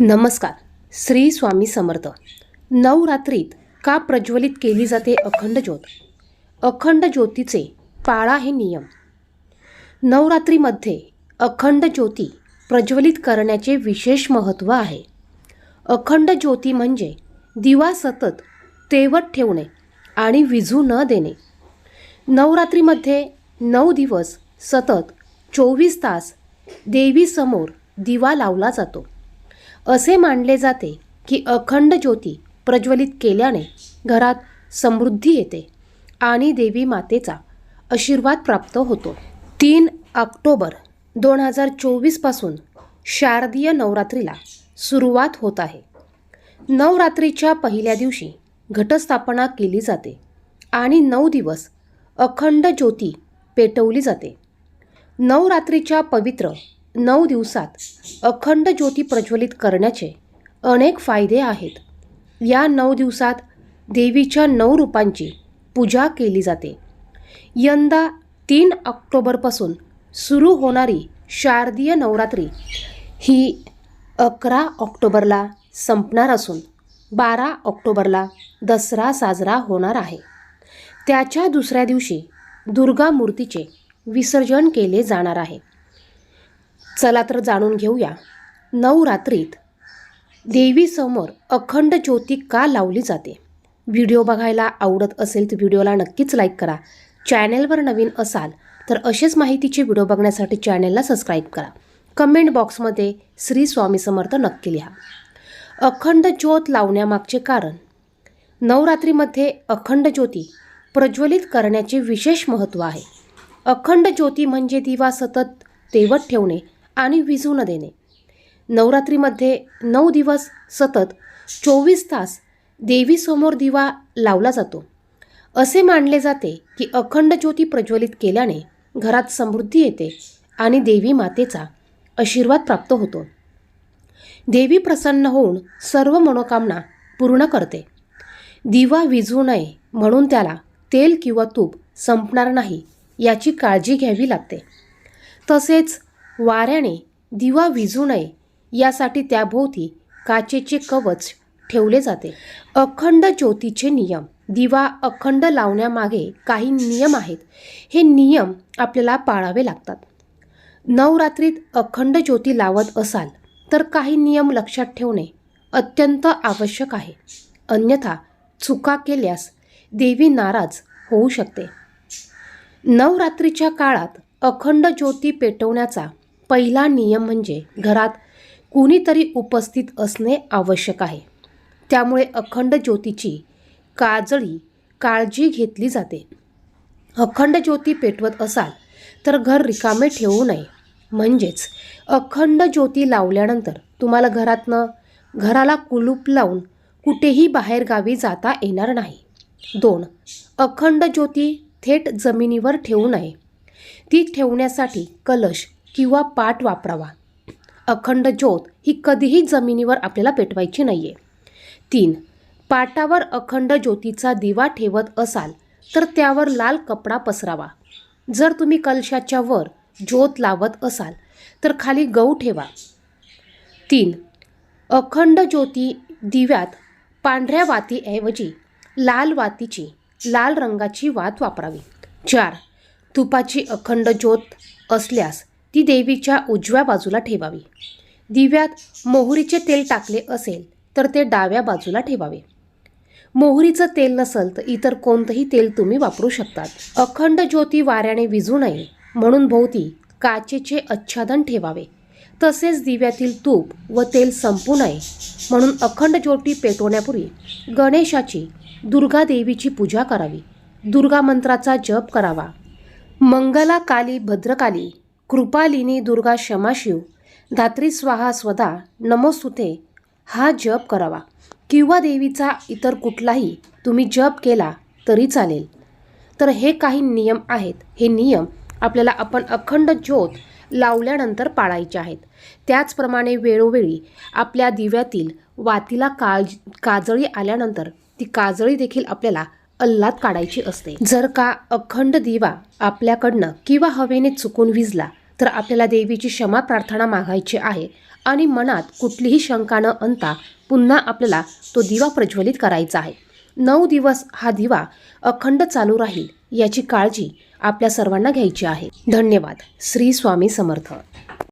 नमस्कार. श्री स्वामी समर्थ. नवरात्रीत का प्रज्वलित केली जाते अखंड ज्योत? अखंड ज्योतीचे पाळा हे नियम. नवरात्रीमध्ये अखंड ज्योती प्रज्वलित करण्याचे विशेष महत्त्व आहे. अखंड ज्योती म्हणजे दिवा सतत तेवत ठेवणे आणि विझू न देणे. नवरात्रीमध्ये नऊ दिवस सतत चोवीस तास देवीसमोर दिवा लावला जातो. असे मानले जाते की अखंड ज्योती प्रज्वलित केल्याने घरात समृद्धी येते आणि देवी मातेचा आशीर्वाद प्राप्त होतो. तीन ऑक्टोबर दोन हजार चोवीसपासून शारदीय नवरात्रीला सुरुवात होत आहे. नवरात्रीच्या पहिल्या दिवशी घटस्थापना केली जाते आणि नऊ दिवस अखंड ज्योती पेटवली जाते. नवरात्रीच्या पवित्र नऊ दिवसात अखंड ज्योती प्रज्वलित करण्याचे अनेक फायदे आहेत. या नऊ दिवसात देवीच्या नऊ रूपांची पूजा केली जाते. यंदा तीन ऑक्टोबरपासून सुरू होणारी शारदीय नवरात्री ही अकरा ऑक्टोबरला संपणार असून बारा ऑक्टोबरला दसरा साजरा होणार आहे. त्याच्या दुसऱ्या दिवशी दुर्गा मूर्तीचे विसर्जन केले जाणार आहे. चला तर जाणून घेऊया. नवरात्रीत देवीसमोर अखंड ज्योती का लावली जाते? व्हिडिओ बघायला आवडत असेल तर व्हिडिओला नक्कीच लाईक करा. चॅनेलवर नवीन असाल तर असेच माहितीचे व्हिडिओ बघण्यासाठी चॅनेलला सबस्क्राईब करा. कमेंट बॉक्समध्ये श्री स्वामी समर्थ नक्की लिहा. अखंड ज्योत लावण्यामागचे कारण? नवरात्रीमध्ये अखंड ज्योती प्रज्वलित करण्याचे विशेष महत्त्व आहे. अखंड ज्योती म्हणजे दिवा सतत तेवत ठेवणे आणि विझू न देणे. नवरात्रीमध्ये नऊ दिवस सतत चोवीस तास देवीसमोर दिवा लावला जातो. असे मानले जाते की अखंड ज्योती प्रज्वलित केल्याने घरात समृद्धी येते आणि देवी मातेचा आशीर्वाद प्राप्त होतो. देवी प्रसन्न होऊन सर्व मनोकामना पूर्ण करते. दिवा विझू नये म्हणून त्याला तेल किंवा तूप संपणार नाही याची काळजी घ्यावी लागते. तसेच वाऱ्याने दिवा विझू नये यासाठी त्याभोवती काचेचे कवच ठेवले जाते. अखंड ज्योतीचे नियम. दिवा अखंड लावण्यामागे काही नियम आहेत. हे नियम आपल्याला पाळावे लागतात. नवरात्रीत अखंड ज्योती लावत असाल तर काही नियम लक्षात ठेवणे अत्यंत आवश्यक आहे. अन्यथा चुका केल्यास देवी नाराज होऊ शकते. नवरात्रीच्या काळात अखंड ज्योती पेटवण्याचा पहिला नियम म्हणजे घरात कुणीतरी उपस्थित असणे आवश्यक आहे. त्यामुळे अखंड ज्योतीची काजळी काळजी घेतली जाते. अखंड ज्योती पेटवत असाल तर घर रिकामे ठेवू नये. म्हणजेच अखंड ज्योती लावल्यानंतर तुम्हाला घरातनं घराला कुलूप लावून कुठेही बाहेरगावी जाता येणार नाही. दोन अखंड ज्योती थेट जमिनीवर ठेवू नये. ती ठेवण्यासाठी कलश किंवा पाट वापरावा. अखंड ज्योत ही कधीही जमिनीवर आपल्याला पेटवायची नाही आहे तीन पाटावर अखंड ज्योतीचा दिवा ठेवत असाल तर त्यावर लाल कपडा पसरावा. जर तुम्ही कलशाच्या वर ज्योत लावत असाल तर खाली गहू ठेवा. तीन अखंड ज्योती दिव्यात पांढऱ्या वातीऐवजी लाल वातीची लाल रंगाची वात वापरावी. चार तुपाची अखंड ज्योत असल्यास ती देवीच्या उजव्या बाजूला ठेवावी. दिव्यात मोहरीचे तेल टाकले असेल तर ते डाव्या बाजूला ठेवावे. मोहरीचं तेल नसल तर इतर कोणतंही तेल तुम्ही वापरू शकतात. अखंड ज्योती वाऱ्याने विजू नये म्हणून भोवती काचेचे आच्छादन ठेवावे. तसेच दिव्यातील तूप व तेल संपू नये म्हणून अखंड ज्योती पेटवण्यापूर्वी गणेशाची दुर्गा देवीची पूजा करावी. दुर्गा मंत्राचा जप करावा. मंगला काली भद्रकाली कृपालिनी दुर्गा क्षमाशिव धात्री स्वाहा स्वदा नमोस्तुते हा जप करावा. किंवा देवीचा इतर कुठलाही तुम्ही जप केला तरी चालेल. तर हे काही नियम आहेत. हे नियम आपल्याला आपण अखंड ज्योत लावल्यानंतर पाळायचे आहेत. त्याचप्रमाणे वेळोवेळी आपल्या दिव्यातील वातीला काळ काजळी आल्यानंतर ती काजळी देखील आपल्याला अल्लात काढायची असते. जर का अखंड दिवा आपल्याकडनं किंवा हवेने चुकून विजला तर आपल्याला देवीची क्षमा प्रार्थना मागायची आहे आणि मनात कुठलीही शंका न आणता पुन्हा आपल्याला तो दिवा प्रज्वलित करायचा आहे. नऊ दिवस हा दिवा अखंड चालू राहील याची काळजी आपल्या सर्वांना घ्यायची आहे. धन्यवाद. श्री स्वामी समर्थ.